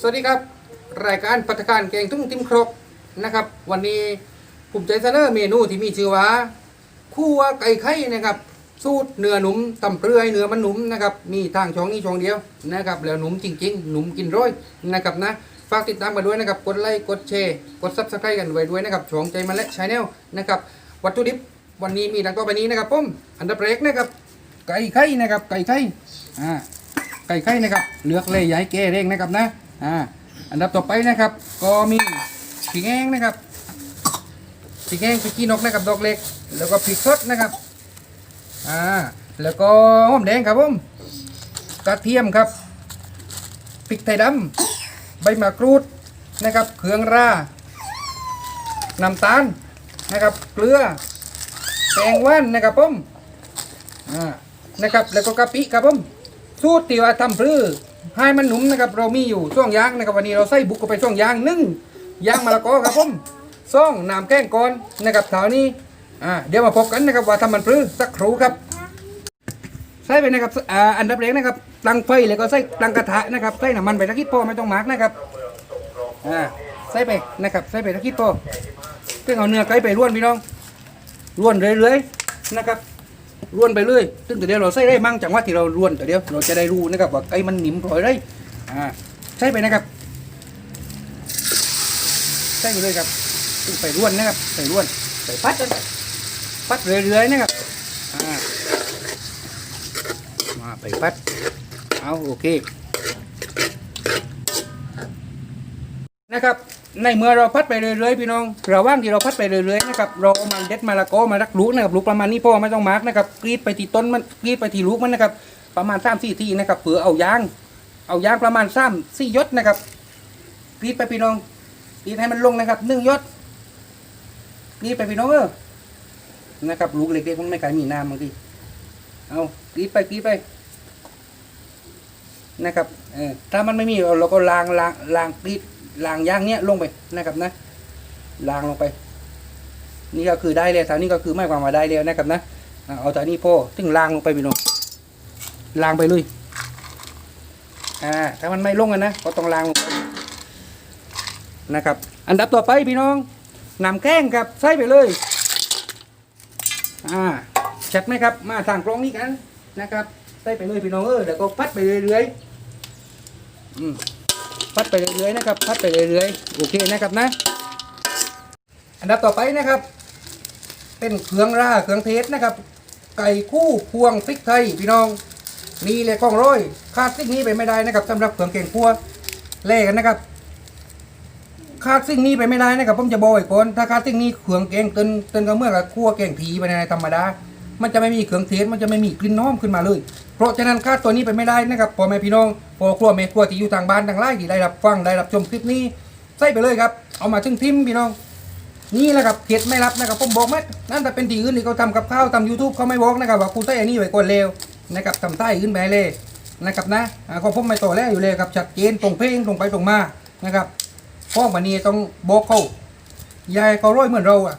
สวัสดีครับ รายการพัฒการแกงทุ่งติมครกนะครับ วันนี้ผมจะเสนอเมนูที่มีชื่อว่าคั่วไก่ไข่นะครับ สูตรเนื้อหนุ่มตำเปลือยเนื้อมันหนุ่มนะครับ มีทางช่องนี้ช่องเดียวนะครับ แล้วหนุ่มจริง ๆ หนุ่มกินร้อยนะครับนะฝากติดตามกันด้วยนะครับ กดไลค์กดแชร์กดซับสไครต์กันไว้ด้วยนะครับช่องใจมันและชาแนลนะครับวัตถุดิบวันนี้มีดังต่อไปนี้นะครับผมอันดับแรกนะครับไก่ไข่นะครับไก่ไข่อ่า ไก่ไข่นะครับเลือกเลยย้ายแก่เร่งนะครับนะอ่าอันดับต่อไปนะครับ ก็มีพริกแห้งนะครับพริกแห้งพริกขี้นกนะครับดอกเล็ก แล้วก็พริกสดนะครับอ่าแล้วก็หอมแดงครับผมกระเทียมครับพริกไทยดำใบมะกรูดนะครับเครื่องราน้ำตาลนะครับเกลือแป้งว่านนะครับผมอ่านะครับแล้วก็กะปิครับผม สูตรที่ว่าทำพลื้อให้มันหนุ่มนะครับ เรามีอยู่ช่วงยางนะครับวันนี้เราใส่บุกเข้าไปช่วงยางหนึ่งยางมะละกอครับผมซ่องน้ำแกงก่อนนะครับแถวนี้อ่าเดี๋ยวมาพบกันนะครับว่าทำมันพลื้อสักครู่ครับใส่ไปนะครับอ่าอันดับแรกนะครับตั้งไฟแล้วก็ใส่ตั้งกระทะนะครับใส่น้ำมันไปตะกี้พอไม่ต้องมาร์กนะครับอ่าใส่ไปนะครับใส่ไปตะกี้พอเพื่อเอาเนื้อไก่ไปร่วนพี่น้องร่วนเรื่อยๆนะครับ ร่วนไปเรื่อยซึ่งแต่เดียวเราใส่ได้มั่งจังหวะที่เราร่วนแต่เดียวเราจะได้รู้นะครับว่าไอ้มันหนิมปล่อยได้อ่าใส่ไปนะครับใส่ไปเลยครับซึ่ร่วนนะครับไปร่วนไปพัดพัดเรื่อยๆนะครับอ่ามาไปพัดเอาโอเคนะครับ ในเมื่อเราพัดไปเรื่อยๆพี่น้องระหว่างที่เราพัดไปเรื่อยๆนะครับเราเอามันเด็ดมะละกอมารักลูกนะครับลูกประมาณนี้พ่อไม่ต้องมาร์กนะครับกรีดไปที่ต้นมันกรีดไปที่ลูกมันนะครับ ประมาณสามสี่ทีนะครับเผื่อเอายาง เอายางประมาณสามสี่ยศนะครับกรีดไปพี่น้องกรีดให้มันลงนะครับหนึ่งยศกรีดไปพี่น้องเออนะครับลูกเล็กๆมันไม่ไกลมีน้ำบางทีเอากรีดไปกรีดไปนะครับเออถ้ามันไม่มีเราเราก็ล้างล้างล้างกรีด ลางยางเนี้ยลงไปนะครับนะลางลงไป นี่ก็คือได้เลยแถวนี้ก็คือไม่ความว่าได้แล้วนะครับนะเอาแต่นี้พ่อถึงลางลงไปพี่น้องลางไปเลยอ่าถ้ามันไม่ลงกันนะก็ต้องลางลงไปนะครับ อันดับต่อไปพี่น้องนำแกงครับใส่ไปเลยอ่าชัดไหมครับ มาทางกล้องนี้กันนะครับใส่ไปเลยพี่น้องเออแล้วก็พัดไปเรื่อยๆอืม พัดไปเรื่อยๆนะครับ พัดไปเรื่อยๆโอเคนะครับนะ อันดับต่อไปนะครับ เป็นเครื่องราเครื่องเทสนะครับ ไก่คู่พวงพริกไทยพี่น้องนี่เลยของร้อยขาดสิ่งนี้ไปไม่ได้นะครับสำหรับเครื่องเก่งคั่วเล่กันนะครับขาดสิ่งนี้ไปไม่ได้นะครับผมจะบอกไว้ก่อนถ้าขาดสิ่งนี้เครื่องเก่งเตินเตินก็เมื่อกับคั่วเก่งผีไปในธรรมดามันจะไม่มีเครื่องเทสมันจะไม่มีกลิ่นน้อมขึ้นมาเลย เพราะฉะนั้นขาดตัวนี้ไปไม่ได้นะครับพ่อแม่พี่น้องพ่อครัวแม่ครัวที่อยู่ทางบ้านทางไร่ที่ได้รับฟังได้รับชมคลิปนี้ใส่ไปเลยครับ เอามาถึงทิมพี่น้อง นี่แหละครับเข็ดไม่รับนะครับผมบอกไหมนั่นแต่เป็นที่อื่นที่เขาทำกับข้าวทำยูทูบเขาไม่บอกนะครับว่ากูใส่อันนี้ไว้ก่อนเร็วนะครับทำใต้อื่นไปเลยนะครับนะอ่าของผมไม่ต่อแล้วอยู่เลยครับชัดเจนตรงเพลงตรงไปตรงมานะครับพ่อวันนี้ต้องบอกเขายายเขาร้อยเหมือนเราอะ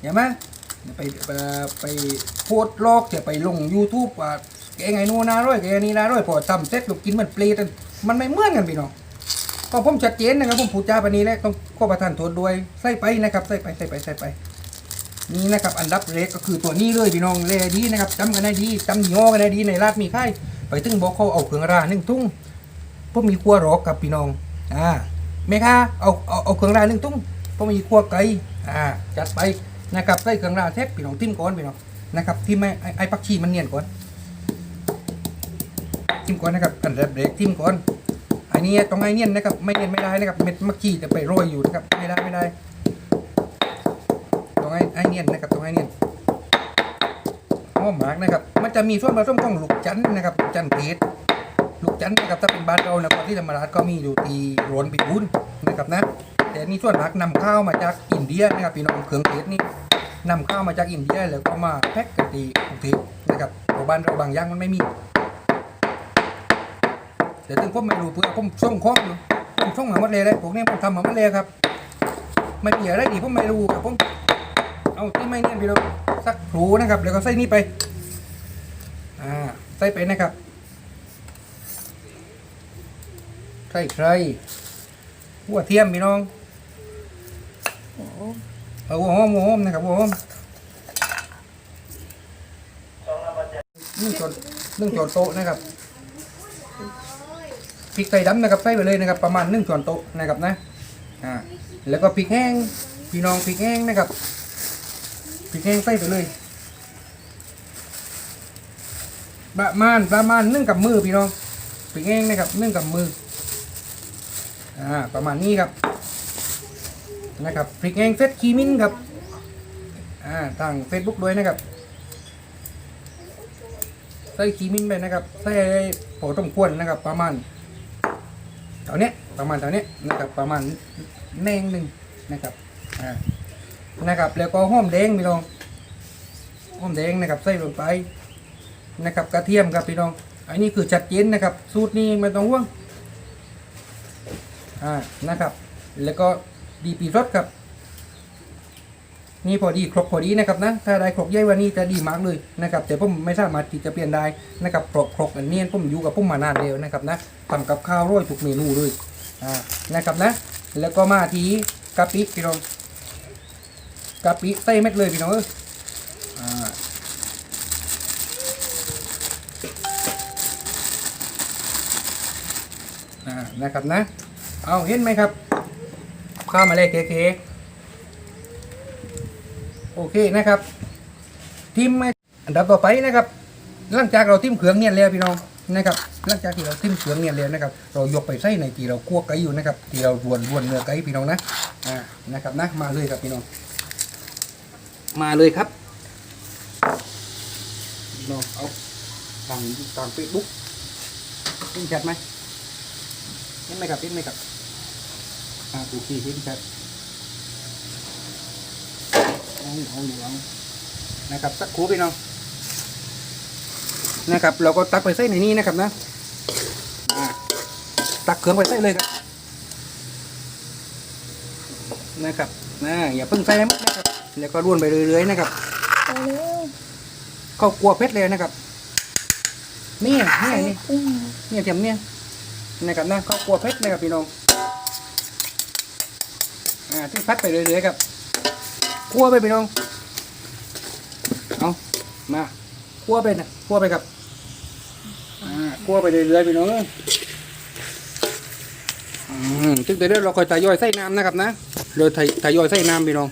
เห็นไหมไปไปโพสต์ลอกจะไปลง YouTube ว่า แกไงน่นนาร้อยแกนี่นาร้อยพอทำเสร็จลูกกินมือนเปลีตันมันไม่เหมือนกันพี่น้องก็ผมชัดเจนนะครับผมพูดจาปนี้แล้วต้องขอประทานโทษด้วยใส่ไปนะครับใส่ไปใส่ไปใส่ไป นี่นะครับอันดับแรกก็คือตัวนี้เลยพี่น้องเลดีนะครับจำกันได้ดีจำยี่อกันได้ดีในรานมีค่ไปถึงบอกเขาเอาเครื่องราหนึ่งทุ่งพวกมีครัวรอกกับพี่น้องอ่าแม่ค้าเอาเอาเอาเครื่องราหนึ่งทุ่งพวกมีครัวไก่อ่าจัดไปนะครับใส่เครื่องราเทปพี่น้องทิมก่อนพี่น้องนะครับทิ้มไอ้ไอ้ไอ้ปักชีมันเนียนก่อน ทิ้มก่อนนะครับอันดับแรกทิ้มก่อน อันนี้ต้องไอเนียนนะครับ ไม่เนียนไม่ได้นะครับ เม็ดมะกี้จะไปโรยอยู่นะครับ ไม่ได้ไม่ได้ ต้องไอไอเนียนนะครับต้องไอเนียนหอมมากนะครับ มันจะมีส่วนผสมของลูกจันทร์นะครับลูกจันทร์เพชรลูกจันทร์นะครับถ้าเป็นบ้านเรานะก่อนที่ธรรมราชก็มีอยู่ตีโรนปีบุญนนะครับนะแต่นี่ส่วนมากนำข้าวมาจากอินเดียนะครับพี่น้องเครื่องเพชรนี่นำข้าวมาจากอินเดียแล้วก็มาแพ็คกันตีกรุงเทพนะครับบ้านเราบางอย่างมันไม่มี แต่ถึงผมไม่รู้เพื่อผมส่งข้อมอยู่ผมส่งมาหมดเลยเลยพวกนี้ผมทำมาหมดเลยครับ ไม่เปียอะไรดีผมไม่รู้ครับผมเอาที่ไม่เนี่ยไปดูสักครูนะครับแล้วก็ใส่นี่ไปอ่าใส่ไปนะครับใส่ส่ไครหัวเทียมพี่น้องโอ้โหเอาหัวหอมหัวหอมนะครับหัวหอมนึ่งช้อนนึ่งช้อนโต๊ะนะครับ พริกไทยดำนะครับใส่ไปเลยนะครับประมาณหนึ่งช้อนโต๊ะนะครับนะอ่าแล้วก็พริกแห้งพี่น้องพริกแห้งนะครับพริกแห้งใส่ไปเลยประมาณประมาณนึ่งกับมือพี่น้องพริกแห้งนะครับนึ่งกับมืออ่าประมาณนี้ครับนะครับพริกแห้งเฟสคีมินครับอ่าทาง Facebook ด้วยนะครับใส่คีมินไปนะครับใส่พอต้มควรนะครับประมาณ เท่านี้ประมาณเท่านี้นะครับประมาณแนงหนึ่งนะครับอ่านะครับแล้วก็หอมแดงพี่น้องหอมแดงนะครับใส่ลงไปนะครับกระเทียมครับพี่น้องอันนี้คือจัดเย็นนะครับ สูตรนี้ไม่ต้องห่วงอ่านะครับ แล้วก็ดีปีรสครับ นี่พอดีครบพอดีนะครับนะถ้าได้ครบใหญ่กวันนี้จะดีมากเลยนะครับแต่ผมไม่สามารถที่จะเปลี่ยนได้นะครับครบครบอันนี้ผมอยู่กับผมมานานแล้วนะครับนะทำกับข้าวร่อยทุกเมนูเลยอ่านะครับนะ แล้วก็มาทีกะปิพี่น้องกะปิใส่เม็ดเลยพี่น้องเอออ่าอ่านะครับนะ เอาเห็นไหมครับ ข้าวมาเลยเค้ก โอเคนะครับทิมอันดับต่อไปนะครับ หลังจากเราทิมเขืองเนี่ยแล้วพี่น้องนะครับ หลังจากที่เราทิมเขืองเนี่ยแล้วนะครับ เรายกไปใส่ในที่เราคั่วไก่อยู่นะครับ ที่เรารวนรวนเนื้อไก่พี่น้องนะอ่านะครับนะมาเลยครับพี่น้อง มาเลยครับพี่น้องเอาทางทางเฟซบุ๊กขึ้นชัดไหมเห็นไหมครับเห็นไหมครับอ่าโอเคเห็นครั บเอาเอาเหลืองนะครับสักครู่พี่น้องนะครับ เราก็ตักไปใส่ในนี้นะครับนะอ่าตักเครื่องไปใส่เลยครับนะครับนะอย่าเพิ่งใส่ให้หมดนะครับ แล้วก็ร่วนไปเรื่อยๆนะครับไปเลยเข้ากลัวเพชรเลยนะครับเนี่ยเนี่ยนี่อืมเนี่ยเทียมเนี่ยนะครับนะเข้ากลัวเพชรเลยครับพี่น้องอ่าที่พัดไปเรื่อยๆครับ คั่วไปพี่น้อง เอามาคั่วไปนะคั่วไปครับอ่าคั่วไปเรื่อยๆพี่น้องอืมจึงเดี๋ยวเราคอยทยอยใส่น้ำนะครับนะเราทยทยอยใส่น้ำพี่น้อง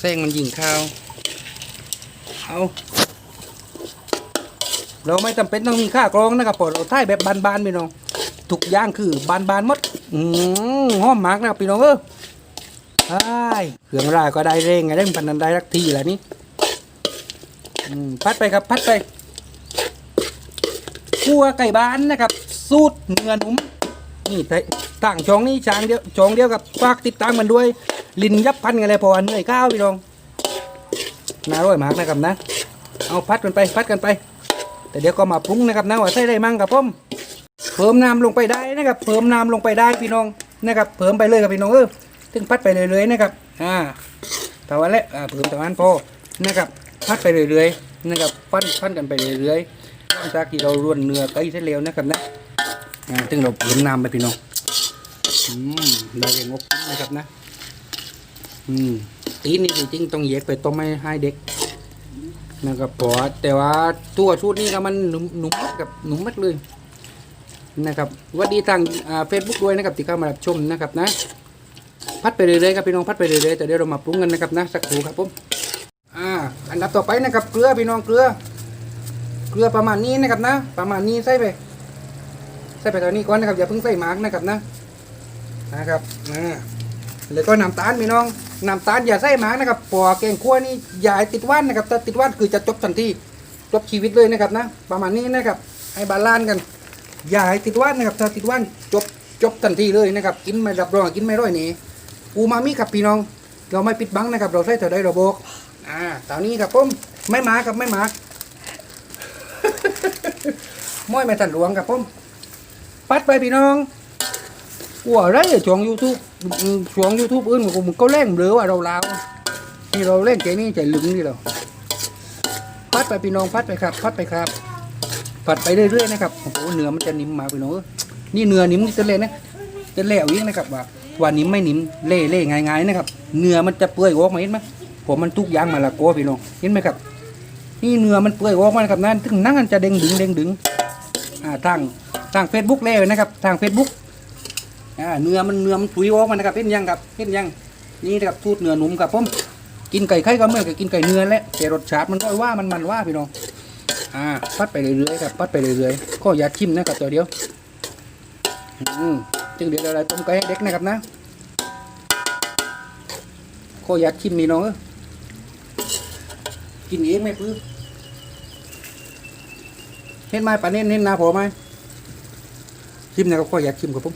แซงมันยิงข้าว เอาเราไม่จำเป็นต้องมีค่ากรองนะครับเพราะเราท่ายแบบบานๆพี่น้อง ทุกอย่างคือบานบานๆหมดอืมหอมมากนะครับพี่น้องเออใช่เครื่องรายก็ได้เร่งไงได้พันนันได้รักทีแหละนี่พัดไปครับพัดไปคั่วไก่บ้านนะครับ สูตรเนื้อนุ่มนี่แต่ต่างช่องนี้ช่างเดียวช่องเดียวกับฝากติดตามกันด้วย ลินยับพันกันเลยพราะว่าเหนื่อยข้าวพี่น้องน่าร่อยมากนะครับนะ เอาพัดกันไปพัดกันไป แต่เดี๋ยวก็มาปรุงนะครับนะว่าใส่ได้มั่งครับผม เพิ่มน้ำลงไปได้นะครับเพิ่มน้ำลงไปได้พี่น้องนะครับเพิ่มไปเลยครับพี่น้องเออถึงพัดไปเรื่อยๆนะครับอ่าแต่ว่าแล้วอ่าเพิ่มแต่วันพอนะครับพัดไปเรื่อยๆนะครับปั้นปั้นกันไปเรื่อยๆหลังจากที่เราร่วนเนื้อไก่เสร็จแล้วนะครับนะอ่าถึงเราเพิ่มน้ำไปพี่น้องอืมได้เองงบนะครับนะอืมตีนี่จริงๆต้องแยกไปต้มให้ให้เด็กนะครับพราะว่าแต่ว่าตัวชุดนี้ก็มันหนุ่มหนุ่มมัดกับหนุ่มมัดเลย นะครับวัสดีทางเฟซบุ๊กด้วยนะครับที่เข้ามารับชมนะครับนะ พัดไปเรื่อยๆครับพี่น้องพัดไปเรื่อยๆแต่เดี๋ยวเรามาปรุงกันนะครับนะสักครู่ครับผมอ่าอันดับต่อไปนะครับเกลือพี่น้องเกลือ เกลือประมาณนี้นะครับนะ ประมาณนี้ใส่ไปใส่ไปตอนนี้ก่อนนะครับอย่าเพิ่งใส่มากนะครับนะนะครับอ่าแล้วก็น้ำตาลพี่น้องน้ำตาลอย่าใส่มากนะครับปอแกงคั่วนี่อย่าให้ติดว่านนะครับถ้าติดว่านคือจะจบทันทีจบชีวิตเลยนะครับนะ ประมาณนี้นะครับให้บาลานซ์กัน อย่าให้ติดว่านนะครับถ้าติดว่านจบจบทันทีเลยนะครับกินไม่รับรองกินไม่ร้อยนี่อูมามิครับพี่น้อง เราไม่ปิดบังนะครับ เราใส่เท่าใดเราบอกอ่าตอนนี้ครับผมไม่มาครับไม่มาม้อยไม่ทันหลวงครับผมปัดไปพี่น้องหัวไรอช่วงยูทูบช่วงยูทูบอื่นผมก็เล่งเบลอว่าเราลาวนี่เราเล่นแกนี่ใจลึงนี่เราพัดไปพี่น้องพัดไปครับ พัดไปครับ ผัดไปเรื่อยๆนะครับโอ้โหเนื้อมันจะนิ่มมากพี่น้องนี่เนื้อนิ่มนี่เละนะเส้นเละเอาอีกนะครับว่าว่านิ่มไม่นิ่มเละเละง่ายๆนะครับ เนื้อมันจะเปื่อยออกมาเห็นไหมผมมันทุกย่างมาละโกพี่น้องเห็นไหมครับ นี่เนื้อมันเปื่อยออกมาครับนั่นถึงนั่งกันจะเด้งดึงเด้งดึงอ่าทางทางเฟซบุ๊กเลยนะครับ ทางเฟซบุ๊กอ่าเนื้อมันเนื้อมันถุยออกมานะครับเห็นยังครับเห็นยังนี่นะครับทูดเนื้อหนุ่มครับผมกินไก่ไข่ก็เหมื่อนกับกินไก่เนื้อแหละแต่รสชาติมันก็ว่ามันมันว่าพี่น้อง อ่าพัดไปเรื่อยๆครับพัดไปเรื่อยๆก็อย่าชิมนะครับตัวเดียวอืมจึงเดี๋ยวเรต้มไก่ให้เด็กนะครับนะก็อย่าชิมนี่น้องกินเองไหมพื้อเห็นไหมปลาเน้นเห็นนาพอไหมชิมนะครับก็อยากชิมกับผม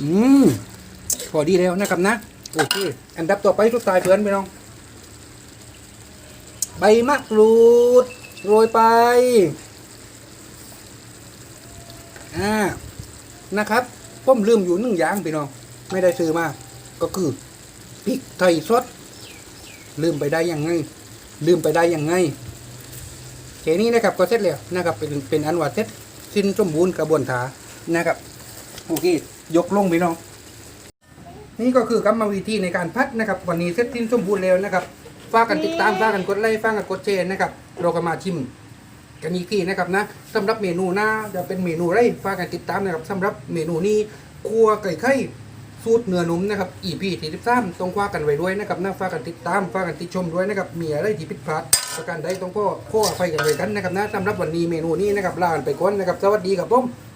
อืมพอดีแล้วนะครับนะโอเคอันดับต่อไปสุดท้ายเพื่อนพี่น้อง ใบมะกรูดโรยไปอ่านะครับผมลืมอยู่หนึ่งอย่างพี่น้องไม่ได้ซื้อมาก็คือพริกไทยสดลืมไปได้ยังไง ลืมไปได้ยังไงแค่นี้นะครับก็เสร็จแล้วนะครับเป็นเป็นอันว่าเสร็จสิ้นสมบูรณ์กระบวนท่านะครับโอเคยกลงพี่น้องนี่ก็คือกรรมวิธีในการพัดนะครับ วันนี้เสร็จสิ้นสมบูรณ์แล้วนะครับ ฝากกันติดตามฝากกันกดไลค์ฝากกันกดแชร์นะครับเราก็มาชิมกันอีกทีนะครับนะสำหรับเมนูหน้าจะเป็นเมนูอะไรฝากกันติดตามนะครับสำหรับเมนูนี้ครัวไก่ไข่สูตรเนื้อนุ่มนะครับ EP ที่13ต้องคว้ากันไว้ด้วยนะครับนะฝากกันติดตามฝากกันติดชมด้วยนะครับมีอะไรที่ผิดพลาดประการใดต้องข้อข้ออภัยกันไว้กันนะครับนะสำหรับวันนี้เมนูนี้นะครับลากันไปก่อนนะครับ สวัสดีครับผม